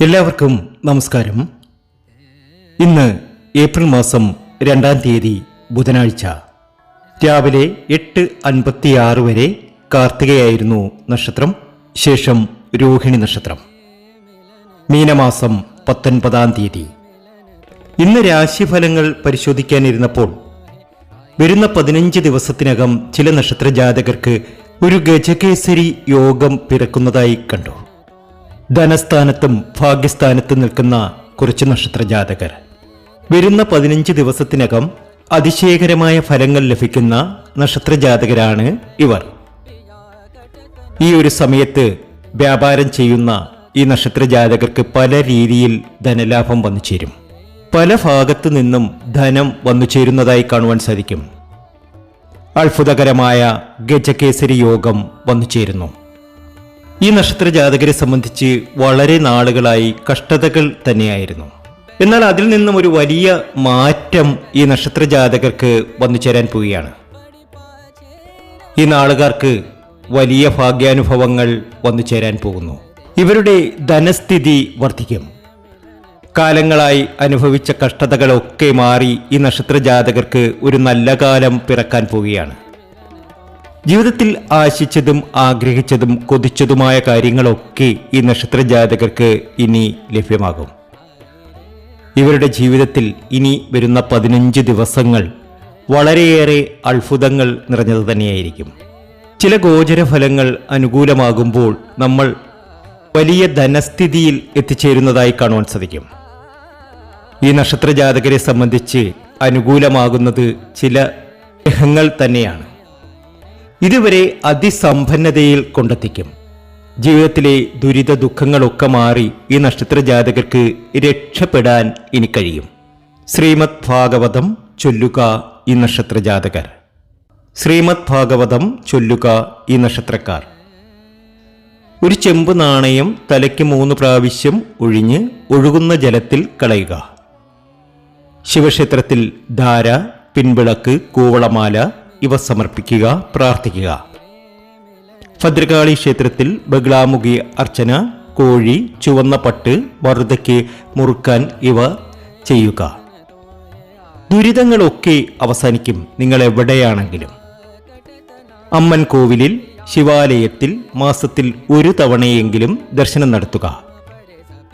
എല്ലാവർക്കും നമസ്കാരം. ഇന്ന് ഏപ്രിൽ മാസം രണ്ടാം തീയതി ബുധനാഴ്ച. രാവിലെ എട്ട് അൻപത്തിയാറ് വരെ കാർത്തികയായിരുന്നു നക്ഷത്രം ശേഷം രോഹിണി നക്ഷത്രം. മീനമാസം പത്തൊൻപതാം തീയതി. ഇന്ന് രാശിഫലങ്ങൾ പരിശോധിക്കാനിരുന്നപ്പോൾ വരുന്ന പതിനഞ്ച് ദിവസത്തിനകം ചില നക്ഷത്ര ജാതകർക്ക് ഒരു ഗജകേസരി യോഗം പിറക്കുന്നതായി കണ്ടു. ധനസ്ഥാനത്തും ഭാഗ്യസ്ഥാനത്തും നിൽക്കുന്ന കുറച്ച് നക്ഷത്ര ജാതകർ വരുന്ന പതിനഞ്ച് ദിവസത്തിനകം അതിശയകരമായ ഫലങ്ങൾ ലഭിക്കുന്ന നക്ഷത്ര ജാതകരാണ് ഇവർ. ഈ ഒരു സമയത്ത് വ്യാപാരം ചെയ്യുന്ന ഈ നക്ഷത്ര ജാതകർക്ക് പല രീതിയിൽ ധനലാഭം വന്നു ചേരും. പല ഭാഗത്തു നിന്നും ധനം വന്നു ചേരുന്നതായി കാണുവാൻ സാധിക്കും. അത്ഭുതകരമായ ഗജകേസരി യോഗം വന്നു ചേരുന്നു. ഈ നക്ഷത്ര ജാതകരെ സംബന്ധിച്ച് വളരെ നാളുകളായി കഷ്ടതകൾ തന്നെയായിരുന്നു. എന്നാൽ അതിൽ നിന്നും ഒരു വലിയ മാറ്റം ഈ നക്ഷത്ര ജാതകർക്ക് വന്നു ചേരാൻ പോവുകയാണ്. ഈ നാളുകാർക്ക് വലിയ ഭാഗ്യാനുഭവങ്ങൾ വന്നു ചേരാൻ പോകുന്നു. ഇവരുടെ ധനസ്ഥിതി വർദ്ധിക്കും. കാലങ്ങളായി അനുഭവിച്ച കഷ്ടതകളൊക്കെ മാറി ഈ നക്ഷത്ര ജാതകർക്ക് ഒരു നല്ല കാലം പിറക്കാൻ പോവുകയാണ്. ജീവിതത്തിൽ ആശിച്ചതും ആഗ്രഹിച്ചതും കൊതിച്ചതുമായ കാര്യങ്ങളൊക്കെ ഈ നക്ഷത്ര ജാതകർക്ക് ഇനി ലഭ്യമാകും. ഇവരുടെ ജീവിതത്തിൽ ഇനി വരുന്ന പതിനഞ്ച് ദിവസങ്ങൾ വളരെയേറെ അത്ഭുതങ്ങൾ നിറഞ്ഞത് തന്നെയായിരിക്കും. ചില ഗോചരഫലങ്ങൾ അനുകൂലമാകുമ്പോൾ നമ്മൾ വലിയ ധനസ്ഥിതിയിൽ എത്തിച്ചേരുന്നതായി കാണുവാൻ സാധിക്കും. ഈ നക്ഷത്ര ജാതകരെ സംബന്ധിച്ച് അനുകൂലമാകുന്നത് ചില ഗ്രഹങ്ങൾ തന്നെയാണ്. ഇതുവരെ അതിസമ്പന്നതയിൽ കൊണ്ടെത്തിക്കും. ജീവിതത്തിലെ ദുരിത ദുഃഖങ്ങളൊക്കെ മാറി ഈ നക്ഷത്ര ജാതകർക്ക് രക്ഷപ്പെടാൻ ഇനി കഴിയും. ശ്രീമദ് ഭാഗവതം ചൊല്ലുക ഈ നക്ഷത്ര ജാതകർ ശ്രീമദ് ഭാഗവതം ചൊല്ലുക ഈ നക്ഷത്രക്കാർ. ഒരു ചെമ്പ് നാണയം തലയ്ക്ക് മൂന്ന് പ്രാവശ്യം ഒഴിഞ്ഞ് ഒഴുകുന്ന ജലത്തിൽ കളയുക. ശിവക്ഷേത്രത്തിൽ ധാര പിൻവിളക്ക് കൂവളമാല ഇവ സമർപ്പിക്കുക പ്രാർത്ഥിക്കുക. ഭദ്രകാളി ക്ഷേത്രത്തിൽ ബഗ്ലാമുഖി അർച്ചന കോഴി ചുവന്ന പട്ട് വറുതയ്ക്ക് മുറുക്കാൻ ഇവ ചെയ്യുക. ദുരിതങ്ങളൊക്കെ അവസാനിക്കും നിങ്ങൾ എവിടെയാണെങ്കിലും അമ്മൻ കോവിലിൽ ശിവാലയത്തിൽ മാസത്തിൽ ഒരു തവണയെങ്കിലും ദർശനം നടത്തുക.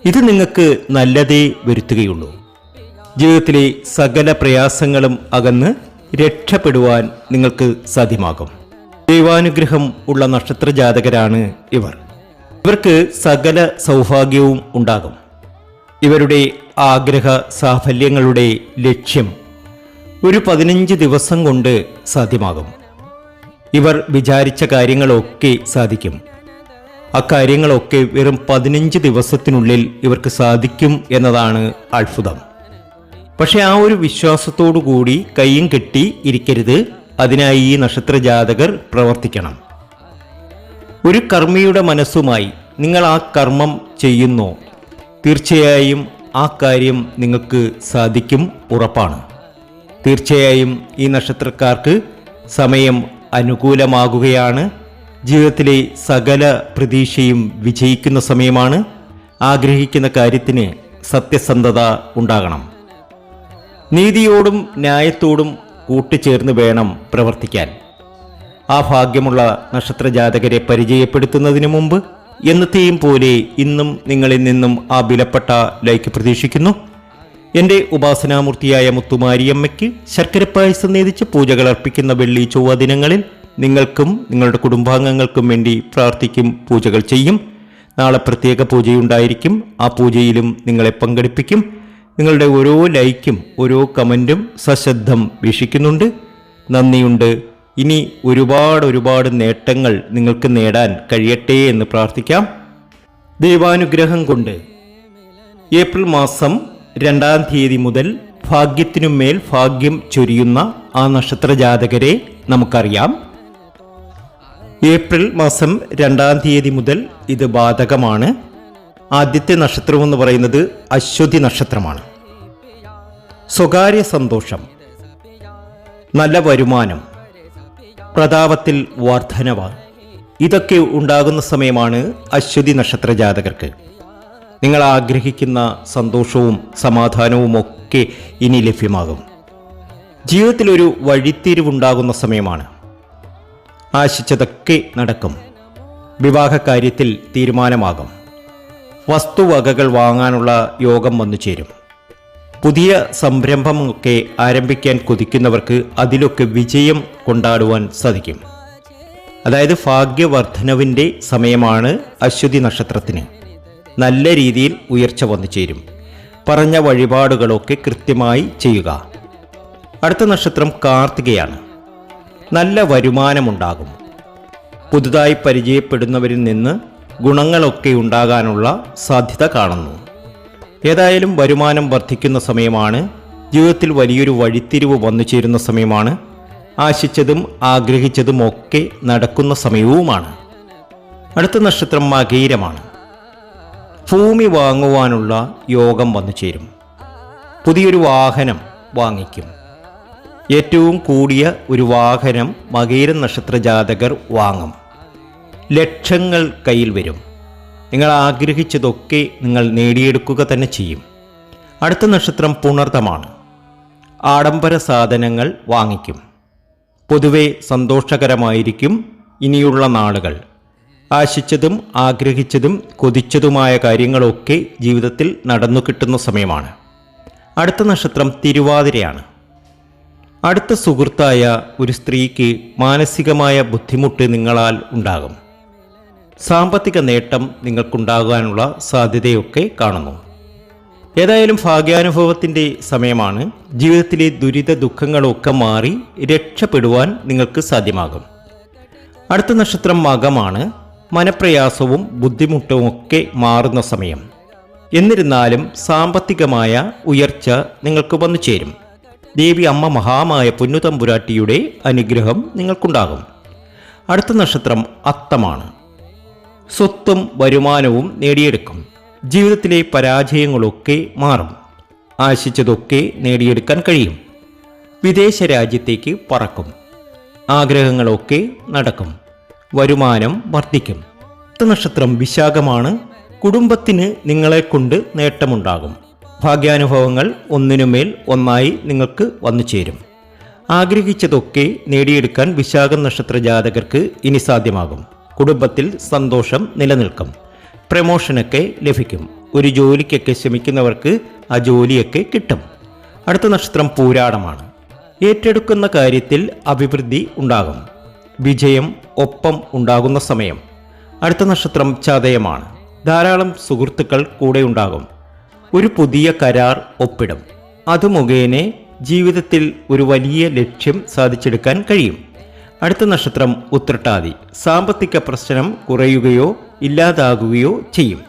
ഇത് നിങ്ങൾക്ക് നല്ലതേ വരുത്തുകയുള്ളൂ. ജീവിതത്തിലെ സകല പ്രയാസങ്ങളും അകന്ന് രക്ഷപ്പെടുവാൻ നിങ്ങൾക്ക് സാധ്യമാകും. ദൈവാനുഗ്രഹം ഉള്ള നക്ഷത്ര ജാതകരാണ് ഇവർ. ഇവർക്ക് സകല സൗഭാഗ്യവും ഉണ്ടാകും. ഇവരുടെ ആഗ്രഹ സാഫല്യങ്ങളുടെ ലക്ഷ്യം ഒരു പതിനഞ്ച് ദിവസം കൊണ്ട് സാധ്യമാകും. ഇവർ വിചാരിച്ച കാര്യങ്ങളൊക്കെ സാധിക്കും. അക്കാര്യങ്ങളൊക്കെ വെറും പതിനഞ്ച് ദിവസത്തിനുള്ളിൽ ഇവർക്ക് സാധിക്കും എന്നതാണ് അത്ഭുതം. പക്ഷെ ആ ഒരു വിശ്വാസത്തോടു കൂടി കൈയും കെട്ടി ഇരിക്കരുത്. അതിനായി ഈ നക്ഷത്ര ജാതകർ പ്രവർത്തിക്കണം. ഒരു കർമ്മിയുടെ മനസ്സുമായി നിങ്ങൾ ആ കർമ്മം ചെയ്യുന്നു. തീർച്ചയായും ആ കാര്യം നിങ്ങൾക്ക് സാധിക്കും ഉറപ്പാണ്. തീർച്ചയായും ഈ നക്ഷത്രക്കാർക്ക് സമയം അനുകൂലമാകുകയാണ്. ജീവിതത്തിലെ സകല പ്രതീക്ഷയും വിജയിക്കുന്ന സമയമാണ്. ആഗ്രഹിക്കുന്ന കാര്യത്തിന് സത്യസന്ധത ഉണ്ടാകണം. നീതിയോടും ന്യായത്തോടും കൂട്ടിച്ചേർന്ന് വേണം പ്രവർത്തിക്കാൻ. ആ ഭാഗ്യമുള്ള നക്ഷത്ര ജാതകരെ പരിചയപ്പെടുത്തുന്നതിന് മുമ്പ് എന്നത്തെയും പോലെ ഇന്നും നിങ്ങളിൽ നിന്നും ആ വിലപ്പെട്ട ലൈക്ക് പ്രതീക്ഷിക്കുന്നു. എന്റെ ഉപാസനാമൂർത്തിയായ മുത്തുമാരിയമ്മയ്ക്ക് ശർക്കര പായസം നേതിച്ച് പൂജകൾ അർപ്പിക്കുന്ന വെള്ളി ചൊവ്വ ദിനങ്ങളിൽ നിങ്ങൾക്കും നിങ്ങളുടെ കുടുംബാംഗങ്ങൾക്കും വേണ്ടി പ്രാർത്ഥിക്കും പൂജകൾ ചെയ്യും. നാളെ പ്രത്യേക പൂജയുണ്ടായിരിക്കും. ആ പൂജയിലും നിങ്ങളെ പങ്കെടുപ്പിക്കും. നിങ്ങളുടെ ഓരോ ലൈക്കും ഓരോ കമന്റും സശ്രദ്ധം വീക്ഷിക്കുന്നുണ്ട്. നന്ദിയുണ്ട്. ഇനി ഒരുപാട് ഒരുപാട് നേട്ടങ്ങൾ നിങ്ങൾക്ക് നേടാൻ കഴിയട്ടെ എന്ന് പ്രാർത്ഥിക്കാം. ദൈവാനുഗ്രഹം കൊണ്ട് ഏപ്രിൽ മാസം രണ്ടാം തീയതി മുതൽ ഭാഗ്യത്തിനുമേൽ ഭാഗ്യം ചൊരിയുന്ന ആ നക്ഷത്ര ജാതകരെ നമുക്കറിയാം. ഏപ്രിൽ മാസം രണ്ടാം തീയതി മുതൽ ഇത് ബാധകമാണ്. ആദ്യത്തെ നക്ഷത്രം എന്ന് പറയുന്നത് അശ്വതി നക്ഷത്രമാണ്. സ്വകാര്യ സന്തോഷം നല്ല വരുമാനം പ്രതാപത്തിൽ വർധനവ ഇതൊക്കെ ഉണ്ടാകുന്ന സമയമാണ് അശ്വതി നക്ഷത്ര ജാതകർക്ക്. നിങ്ങൾ ആഗ്രഹിക്കുന്ന സന്തോഷവും സമാധാനവും ഒക്കെ ഇനി ലഭ്യമാകും. ജീവിതത്തിലൊരു വഴിത്തിരിവുണ്ടാകുന്ന സമയമാണ്. ആശിച്ചതൊക്കെ നടക്കും. വിവാഹ കാര്യത്തിൽ തീരുമാനമാകും. വസ്തുവകകൾ വാങ്ങാനുള്ള യോഗം വന്നു ചേരും. പുതിയ സംരംഭമൊക്കെ ആരംഭിക്കാൻ കൊതിക്കുന്നവർക്ക് അതിലൊക്കെ വിജയം കൊണ്ടാടുവാൻ സാധിക്കും. അതായത് ഭാഗ്യവർദ്ധനവിന്റെ സമയമാണ് അശ്വതി നക്ഷത്രത്തിന്. നല്ല രീതിയിൽ ഉയർച്ച വന്നു ചേരും. പറഞ്ഞ വഴിപാടുകളൊക്കെ കൃത്യമായി ചെയ്യുക. അടുത്ത നക്ഷത്രം കാർത്തികയാണ്. നല്ല വരുമാനമുണ്ടാകും. പുതുതായി പരിചയപ്പെടുന്നവരിൽ നിന്ന് ഗുണങ്ങളൊക്കെ ഉണ്ടാകാനുള്ള സാധ്യത കാണുന്നു. ഏതായാലും വരുമാനം വർദ്ധിക്കുന്ന സമയമാണ് ജീവിതത്തിൽ വലിയൊരു വഴിത്തിരിവ് വന്നു ചേരുന്ന സമയമാണ് ആശിച്ചതും ആഗ്രഹിച്ചതും ഒക്കെ നടക്കുന്ന സമയവുമാണ്. അടുത്ത നക്ഷത്രം മകീരമാണ്. ഭൂമി വാങ്ങുവാനുള്ള യോഗം വന്നു ചേരും. പുതിയൊരു വാഹനം വാങ്ങിക്കും. ഏറ്റവും കൂടിയ ഒരു വാഹനം മകീരം നക്ഷത്ര ജാതകർ വാങ്ങും. ലക്ഷങ്ങൾ കയ്യിൽ വരും. നിങ്ങൾ ആഗ്രഹിച്ചതൊക്കെ നിങ്ങൾ നേടിയെടുക്കുക തന്നെ ചെയ്യും. അടുത്ത നക്ഷത്രം പുണർത്തമാണ് ആഡംബര സാധനങ്ങൾ വാങ്ങിക്കും. പൊതുവെ സന്തോഷകരമായിരിക്കും ഇനിയുള്ള നാളുകൾ. ആശിച്ചതും ആഗ്രഹിച്ചതും കൊതിച്ചതുമായ കാര്യങ്ങളൊക്കെ ജീവിതത്തിൽ നടന്നു കിട്ടുന്ന സമയമാണ്. അടുത്ത നക്ഷത്രം തിരുവാതിരയാണ്. അടുത്ത സുഹൃത്തായ ഒരു സ്ത്രീക്ക് മാനസികമായ ബുദ്ധിമുട്ട് നിങ്ങളാൽ ഉണ്ടാകും. സാമ്പത്തിക നേട്ടം നിങ്ങൾക്കുണ്ടാകാനുള്ള സാധ്യതയൊക്കെ കാണുന്നു. ഏതായാലും ഭാഗ്യാനുഭവത്തിന്റെ സമയമാണ്. ജീവിതത്തിലെ ദുരിത ദുഃഖങ്ങളൊക്കെ മാറി രക്ഷപ്പെടുവാൻ നിങ്ങൾക്ക് സാധ്യമാകും. അടുത്ത നക്ഷത്രം മകമാണ്. മനപ്രയാസവും ബുദ്ധിമുട്ടും ഒക്കെ മാറുന്ന സമയം. എന്നിരുന്നാലും സാമ്പത്തികമായ ഉയർച്ച നിങ്ങൾക്ക് വന്നു ചേരും. ദേവി അമ്മ മഹാമായ പൊന്നുതമ്പുരാട്ടിയുടെ അനുഗ്രഹം നിങ്ങൾക്കുണ്ടാകും. അടുത്ത നക്ഷത്രം അത്തമാണ്. സ്വത്തും വരുമാനവും നേടിയെടുക്കും. ജീവിതത്തിലെ പരാജയങ്ങളൊക്കെ മാറും. ആശിച്ചതൊക്കെ നേടിയെടുക്കാൻ കഴിയും. വിദേശ രാജ്യത്തേക്ക് പറക്കും. ആഗ്രഹങ്ങളൊക്കെ നടക്കും. വരുമാനം വർദ്ധിക്കും. നക്ഷത്രം വിശാഖമാണ് കുടുംബത്തിന് നിങ്ങളെ കൊണ്ട് നേട്ടമുണ്ടാകും. ഭാഗ്യാനുഭവങ്ങൾ ഒന്നിനുമേൽ ഒന്നായി നിങ്ങൾക്ക് വന്നു ചേരും. ആഗ്രഹിച്ചതൊക്കെ നേടിയെടുക്കാൻ വിശാഖം നക്ഷത്ര ജാതകർക്ക് ഇനി സാധ്യമാകും. കുടുംബത്തിൽ സന്തോഷം നിലനിൽക്കും. പ്രമോഷനൊക്കെ ലഭിക്കും. ഒരു ജോലിക്കൊക്കെ ശ്രമിക്കുന്നവർക്ക് ആ ജോലിയൊക്കെ കിട്ടും. അടുത്ത നക്ഷത്രം പൂരാടമാണ്. ഏറ്റെടുക്കുന്ന കാര്യത്തിൽ അഭിവൃദ്ധി ഉണ്ടാകും. വിജയം ഒപ്പം ഉണ്ടാകുന്ന സമയം. അടുത്ത നക്ഷത്രം ചതയമാണ്. ധാരാളം സുഹൃത്തുക്കൾ കൂടെ ഉണ്ടാകും. ഒരു പുതിയ കരാർ ഒപ്പിടും. അത് മുഖേന ജീവിതത്തിൽ ഒരു വലിയ ലക്ഷ്യം സാധിച്ചെടുക്കാൻ കഴിയും. അടുത്ത നക്ഷത്രം ഉത്രട്ടാതി. സാമ്പത്തിക പ്രശ്നം കുറയുകയോ ഇല്ലാതാകുകയോ ചെയ്യും.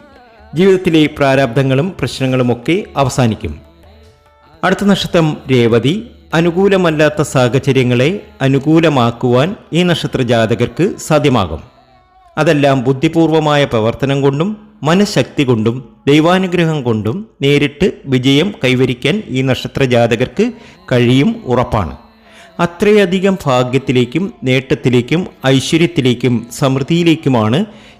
ജീവിതത്തിലെ പ്രാരാബ്ധങ്ങളും പ്രശ്നങ്ങളുമൊക്കെ അവസാനിക്കും. അടുത്ത നക്ഷത്രം രേവതി. അനുകൂലമല്ലാത്ത സാഹചര്യങ്ങളെ അനുകൂലമാക്കുവാൻ ഈ നക്ഷത്ര ജാതകർക്ക് സാധ്യമാകും. അതെല്ലാം ബുദ്ധിപൂർവമായ പ്രവർത്തനം കൊണ്ടും മനഃശക്തി കൊണ്ടും ദൈവാനുഗ്രഹം കൊണ്ടും നേരിട്ട് വിജയം കൈവരിക്കാൻ ഈ നക്ഷത്ര ജാതകർക്ക് കഴിയും ഉറപ്പാണ്. അത്രയധികം ഭാഗ്യത്തിലേക്കും നേട്ടത്തിലേക്കും ഐശ്വര്യത്തിലേക്കും സമൃദ്ധിയിലേക്കുമാണ്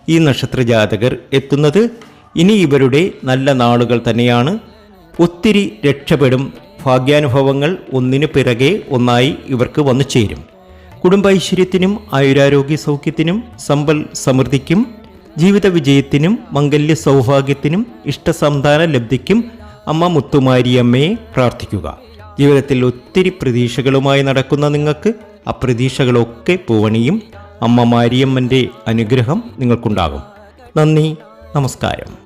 ഈ നക്ഷത്ര ജാതകർ എത്തുന്നത്. ഇനി ഇവരുടെ നല്ല നാളുകൾ തന്നെയാണ്. ഒത്തിരി രക്ഷപ്പെടും. ഭാഗ്യാനുഭവങ്ങൾ ഒന്നിനു പിറകെ ഒന്നായി ഇവർക്ക് വന്നു ചേരും. കുടുംബൈശ്വര്യത്തിനും ആയുരാരോഗ്യ സൗഖ്യത്തിനും സമ്പൽ സമൃദ്ധിക്കും ജീവിത വിജയത്തിനും മംഗല്യ സൗഭാഗ്യത്തിനും ഇഷ്ടസന്താന ലബ്ധിക്കും അമ്മ മുത്തുമാരിയമ്മയെ പ്രാർത്ഥിക്കുക. ജീവിതത്തിൽ ഒത്തിരി പ്രതീക്ഷകളുമായി നടക്കുന്ന നിങ്ങൾക്ക് ആ പ്രതീക്ഷകളൊക്കെ പൂവണിയും അമ്മ മാരിയമ്മന്റെ അനുഗ്രഹം നിങ്ങൾക്കുണ്ടാകും. നന്ദി നമസ്കാരം.